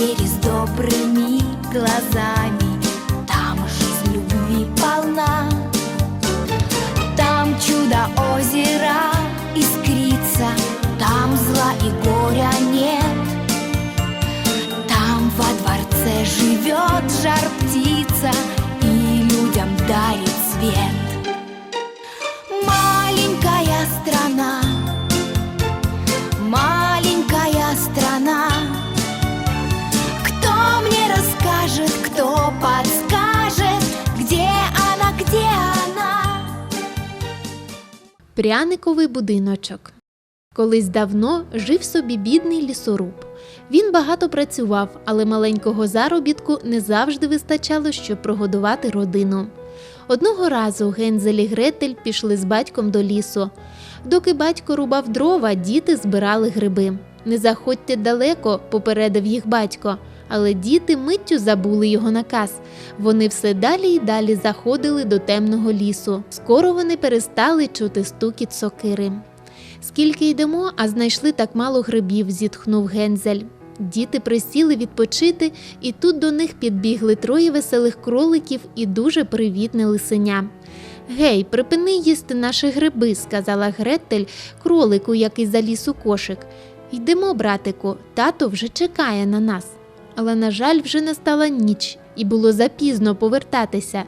с добрыми глазами. Там жизнь любви полна. Там чудо озера искрится, там зла и горя нет. Пряниковий будиночок. Колись давно жив собі бідний лісоруб. Він багато працював, але маленького заробітку не завжди вистачало, щоб прогодувати родину. Одного разу Гензель і Гретель пішли з батьком до лісу. Доки батько рубав дрова, діти збирали гриби. Не заходьте далеко, попередив їх батько, але діти миттю забули його наказ. Вони все далі й далі заходили до темного лісу. Скоро вони перестали чути стукіт сокири. Скільки йдемо, а знайшли так мало грибів, зітхнув Гензель. Діти присіли відпочити, і тут до них підбігли троє веселих кроликів і дуже привітне лисеня. Гей, припини їсти наші гриби, сказала Гретель кролику, який заліз у кошик. Йдемо, братику, тато вже чекає на нас. Але, на жаль, вже настала ніч, і було запізно повертатися.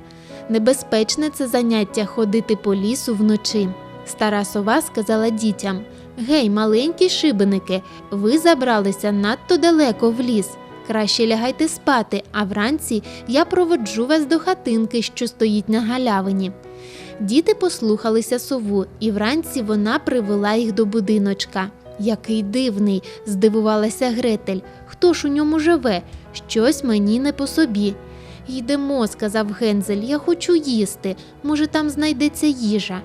Небезпечне це заняття ходити по лісу вночі. Стара сова сказала дітям: Гей, маленькі шибеники, ви забралися надто далеко в ліс. Краще лягайте спати, а вранці я проводжу вас до хатинки, що стоїть на галявині. Діти послухалися сову, і вранці вона привела їх до будиночка. Який дивний, здивувалася Гретель. Хто ж у ньому живе? Щось мені не по собі. Йдемо, сказав Гензель, я хочу їсти. Може, там знайдеться їжа.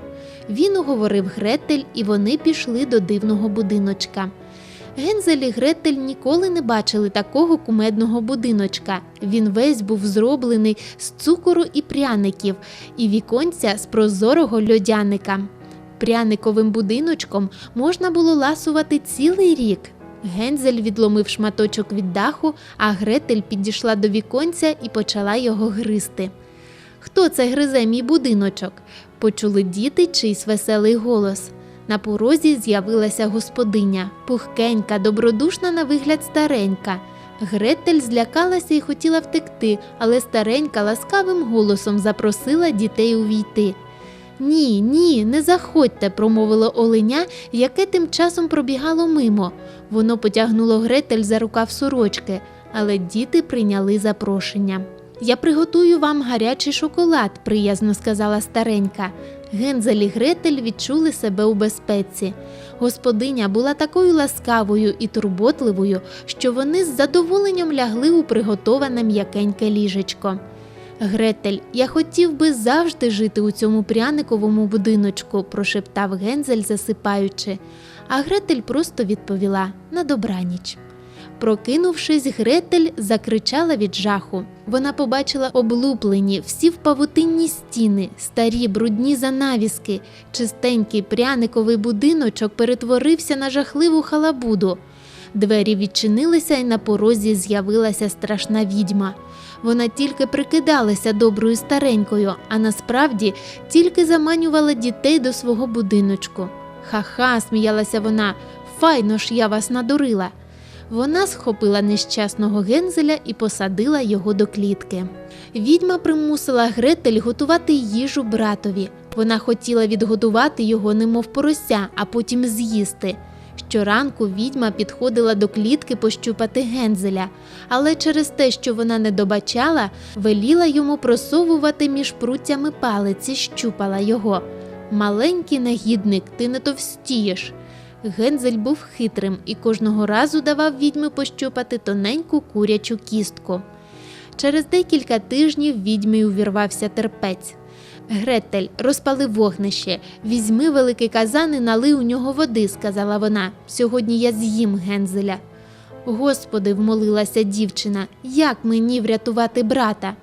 Він уговорив Гретель, і вони пішли до дивного будиночка. Гензель і Гретель ніколи не бачили такого кумедного будиночка. Він весь був зроблений з цукору і пряників, і віконця з прозорого льодяника. Пряниковим будиночком можна було ласувати цілий рік. Гензель відломив шматочок від даху, а Гретель підійшла до віконця і почала його гризти. Хто це гризе мій будиночок? Почули діти чийсь веселий голос. На порозі з'явилася господиня, пухкенька, добродушна на вигляд старенька. Гретель злякалася і хотіла втекти, але старенька ласкавим голосом запросила дітей увійти. Ні, ні, не заходьте, промовило оленя, яке тим часом пробігало мимо. Воно потягнуло Гретель за рукав сорочки, але діти прийняли запрошення. Я приготую вам гарячий шоколад, приязно сказала старенька. Гензель і Гретель відчули себе у безпеці. Господиня була такою ласкавою і турботливою, що вони з задоволенням лягли у приготоване м'якеньке ліжечко. Гретель, я хотів би завжди жити у цьому пряниковому будиночку, прошептав Гензель, засипаючи. А Гретель просто відповіла на добраніч. Прокинувшись, Гретель закричала від жаху. Вона побачила облуплені, всі в павутинні стіни, старі брудні занавіски. Чистенький пряниковий будиночок перетворився на жахливу халабуду. Двері відчинилися, і на порозі з'явилася страшна відьма. Вона тільки прикидалася доброю старенькою, а насправді тільки заманювала дітей до свого будиночку. Ха-ха, сміялася вона, файно ж я вас надурила. Вона схопила нещасного гензеля і посадила його до клітки. Відьма примусила Гретель готувати їжу братові. Вона хотіла відгодувати його, немов порося, а потім з'їсти. Щоранку відьма підходила до клітки пощупати гензеля, але через те, що вона не добачала, веліла йому просовувати між пруттями палиці, щупала його. Маленький негідник, ти не товстієш. Гензель був хитрим і кожного разу давав відьми пощупати тоненьку курячу кістку. Через декілька тижнів відьмі увірвався терпець. Гретель, розпали вогнище, візьми великий казан і налий у нього води, сказала вона. Сьогодні я з'їм Гензеля. Господи, вмолилася дівчина, як мені врятувати брата?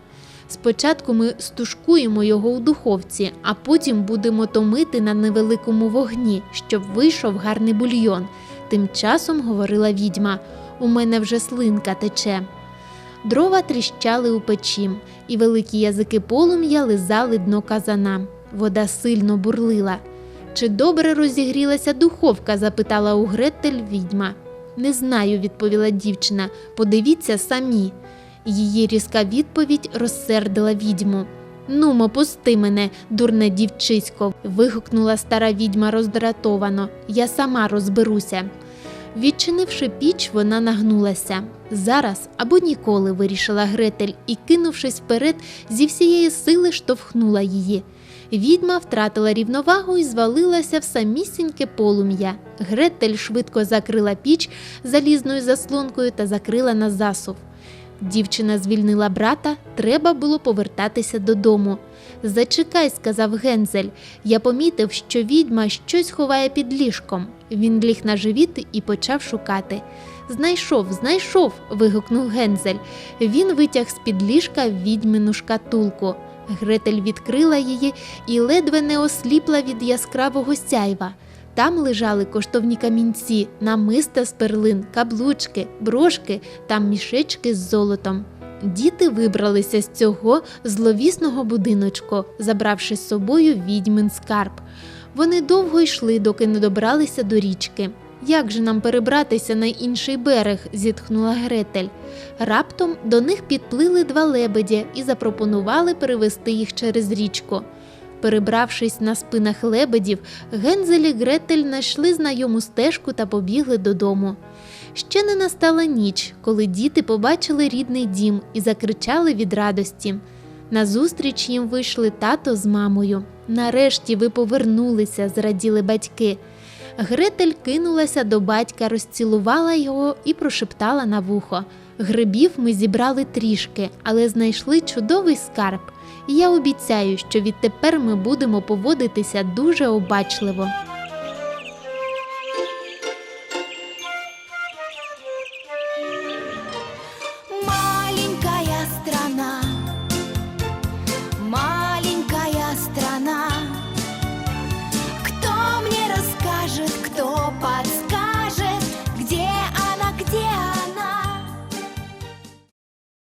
Спочатку ми стушкуємо його у духовці, а потім будемо томити на невеликому вогні, щоб вийшов гарний бульйон. Тим часом говорила відьма. У мене вже слинка тече. Дрова тріщали у печі, і великі язики полум'я лизали дно казана. Вода сильно бурлила. Чи добре розігрілася духовка? запитала у Гретель відьма. Не знаю, відповіла дівчина. Подивіться самі. Її різка відповідь розсердила відьму. Нумо, пусти мене, дурне дівчисько. вигукнула стара відьма роздратовано. Я сама розберуся. Відчинивши піч, вона нагнулася. Зараз або ніколи вирішила Гретель і, кинувшись вперед, зі всієї сили штовхнула її. Відьма втратила рівновагу і звалилася в самісіньке полум'я. Гретель швидко закрила піч залізною заслонкою та закрила на засув. Дівчина звільнила брата, треба було повертатися додому. Зачекай, сказав Гензель. Я помітив, що відьма щось ховає під ліжком. Він ліг на живіт і почав шукати. Знайшов, знайшов. вигукнув Гензель. Він витяг з під ліжка відьмину шкатулку. Гретель відкрила її і ледве не осліпла від яскравого сяйва. Там лежали коштовні камінці, намиста з перлин, каблучки, брошки та мішечки з золотом. Діти вибралися з цього зловісного будиночку, забравши з собою відьмин скарб. Вони довго йшли, доки не добралися до річки. Як же нам перебратися на інший берег? зітхнула Гретель. Раптом до них підплили два лебеді і запропонували перевести їх через річку. Перебравшись на спинах лебедів, Гензель і Гретель знайшли знайому стежку та побігли додому. Ще не настала ніч, коли діти побачили рідний дім і закричали від радості. Назустріч їм вийшли тато з мамою. Нарешті ви повернулися, зраділи батьки. Гретель кинулася до батька, розцілувала його і прошептала на вухо. Грибів ми зібрали трішки, але знайшли чудовий скарб. І я обіцяю, що відтепер ми будемо поводитися дуже обачливо.